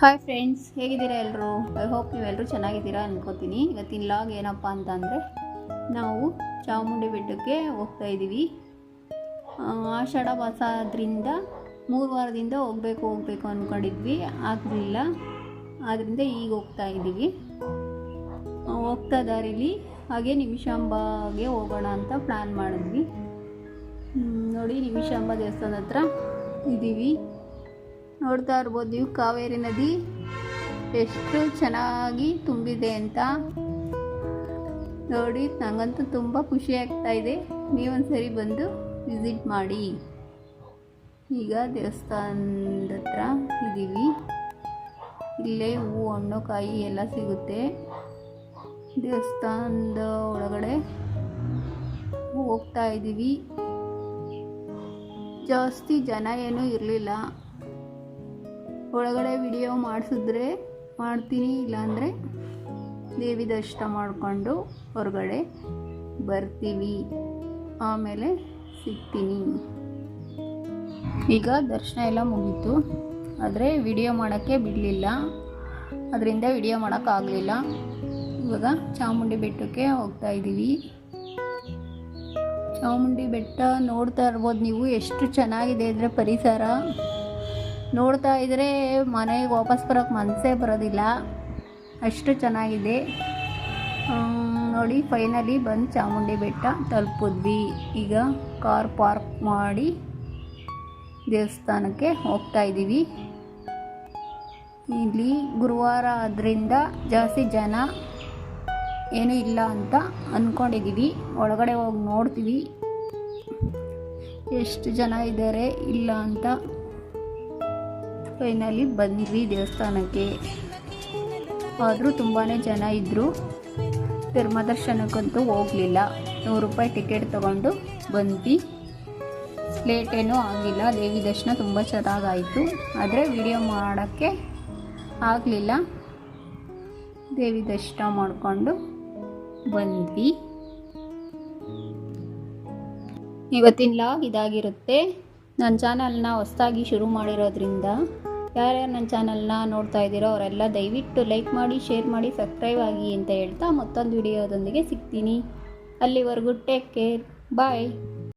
Hi friends ಹೇಗಿದ್ದೀರಾ ಎಲ್ಲರೂ I hope ನೀವೆಲ್ಲರೂ ಚೆನ್ನಾಗಿದ್ದೀರಾ ಅನ್ಕೋತೀನಿ. ಇವತ್ತಿನ ಲಾಗ್ ಏನಪ್ಪ ಅಂತಂದರೆ, ನಾವು ಚಾಮುಂಡಿ ಬೆಟ್ಟಕ್ಕೆ ಹೋಗ್ತಾ ಇದ್ದೀವಿ. ಆಷಾಢ ಆದ್ರಿಂದ ಮೂರು ವಾರದಿಂದ ಹೋಗಬೇಕು ಹೋಗಬೇಕು ಅಂದ್ಕೊಂಡಿದ್ವಿ ಆಗಲಿಲ್ಲ. ಆದ್ದರಿಂದ ಈಗ ಹೋಗ್ತಾ ಇದ್ದೀವಿ. ಹೋಗ್ತಾ ದಾರಿಲಿ ಹಾಗೆ ನಿಮಿಷಾಂಬಾಗೆ ಹೋಗೋಣ ಅಂತ ಪ್ಲ್ಯಾನ್ ಮಾಡಿದ್ವಿ. ನೋಡಿ ನಿಮಿಷಾಂಬ ದೇವಸ್ಥಾನ ಹತ್ರ ಇದ್ದೀವಿ. ನೋಡ್ತಾ ಇರ್ಬೋದು. ನೀವು ಕಾವೇರಿ ನದಿ ಎಷ್ಟು ಚೆನ್ನಾಗಿ ತುಂಬಿದೆ ಅಂತ. ನೋಡಿ ನನಗಂತೂ ತುಂಬ ಖುಷಿ ಆಗ್ತಾ ಇದೆ. ನೀವೊಂದ್ಸರಿ ಬಂದು ವಿಸಿಟ್ ಮಾಡಿ. ಈಗ ದೇವಸ್ಥಾನದ ಹತ್ರ ಇದ್ದೀವಿ ಇಲ್ಲೇ ಹೂವು ಹಣ್ಣು, ಕಾಯಿ ಎಲ್ಲ ಸಿಗುತ್ತೆ. ದೇವಸ್ಥಾನದ ಒಳಗಡೆ ಹೋಗ್ತಾ ಇದ್ದೀವಿ ಜಾಸ್ತಿ ಜನ ಏನೂ ಇರಲಿಲ್ಲ. ಒಳಗಡೆ ವಿಡಿಯೋ ಮಾಡಿಸಿದ್ರೆ ಮಾಡ್ತೀನಿ, ಇಲ್ಲಾಂದರೆ ದೇವಿ ದರ್ಶನ ಮಾಡಿಕೊಂಡು ಹೊರಗಡೆ ಬರ್ತೀವಿ. ಆಮೇಲೆ ಸಿಗ್ತೀನಿ. ಈಗ ದರ್ಶನ ಎಲ್ಲ ಮುಗೀತು. ಆದರೆ ವಿಡಿಯೋ ಮಾಡೋಕ್ಕೆ ಬಿಡಲಿಲ್ಲ. ಅದರಿಂದ ವಿಡಿಯೋ ಮಾಡೋಕ್ಕಾಗಲಿಲ್ಲ ಇವಾಗ ಚಾಮುಂಡಿ ಬೆಟ್ಟಕ್ಕೆ ಹೋಗ್ತಾ ಇದ್ದೀವಿ ಚಾಮುಂಡಿ ಬೆಟ್ಟ ನೋಡ್ತಾ ಇರ್ಬೋದು ನೀವು. ಎಷ್ಟು ಚೆನ್ನಾಗಿದೆ ಅಂದರೆ ಪರಿಸರ. ನೋಡ್ತಾ ಇದ್ದರೆ ಮನೆಗೆ ವಾಪಸ್ ಬರೋಕ್ಕೆ ಮನಸ್ಸೇ ಬರೋದಿಲ್ಲ. ಅಷ್ಟು ಚೆನ್ನಾಗಿದೆ. ನೋಡಿ ಫೈನಲಿ ಬಂದು ಚಾಮುಂಡಿ ಬೆಟ್ಟ ತಲುಪಿದ್ವಿ. ಈಗ ಕಾರ್ ಪಾರ್ಕ್ ಮಾಡಿ ದೇವಸ್ಥಾನಕ್ಕೆ ಹೋಗ್ತಾ ಇದ್ದೀವಿ ಇಲ್ಲಿ ಗುರುವಾರ ಆದ್ದರಿಂದ ಜಾಸ್ತಿ ಜನ ಏನೂ ಇಲ್ಲ ಅಂತ ಅಂದ್ಕೊಂಡಿದ್ದೀವಿ ಒಳಗಡೆ ಹೋಗಿ ನೋಡ್ತೀವಿ. ಎಷ್ಟು ಜನ ಇದ್ದಾರೆ ಇಲ್ಲ ಅಂತ. ಫೈನಲಿ ಬಂದ್ವಿ ದೇವಸ್ಥಾನಕ್ಕೆ. ಆದರೂ ತುಂಬಾ ಜನ ಇದ್ದರು ಧರ್ಮದರ್ಶನಕ್ಕಂತೂ ಹೋಗಲಿಲ್ಲ. ನೂರು ರೂಪಾಯಿ ಟಿಕೆಟ್ ತಗೊಂಡು ಬಂದ್ವಿ. ಲೇಟ್ ಏನೂ ಆಗಿಲ್ಲ. ದೇವಿ ದರ್ಶನ ತುಂಬ ಚೆನ್ನಾಗಾಯಿತು. ಆದರೆ ವಿಡಿಯೋ ಮಾಡೋಕ್ಕೆ ಆಗಲಿಲ್ಲ. ದೇವಿ ದರ್ಶನ ಮಾಡಿಕೊಂಡು ಬಂದ್ವಿ. ಇವತ್ತಿನ ಲಾಗ್ ಇದಾಗಿರುತ್ತೆ. ನನ್ನ ಚಾನಲ್ನ ಹೊಸದಾಗಿ ಶುರು ಮಾಡಿರೋದ್ರಿಂದ ಯಾರ್ಯಾರು ನನ್ನ ಚಾನಲ್ನ ನೋಡ್ತಾ ಇದ್ದೀರೋ ಅವರೆಲ್ಲ ದಯವಿಟ್ಟು ಲೈಕ್ ಮಾಡಿ, ಶೇರ್ ಮಾಡಿ, ಸಬ್ಸ್ಕ್ರೈಬ್ ಆಗಿ ಅಂತ ಹೇಳ್ತಾ ಮತ್ತೊಂದು ವಿಡಿಯೋದೊಂದಿಗೆ ಸಿಗ್ತೀನಿ. ಅಲ್ಲಿವರೆಗೂ ಟೇಕ್ ಕೇರ್. ಬಾಯ್.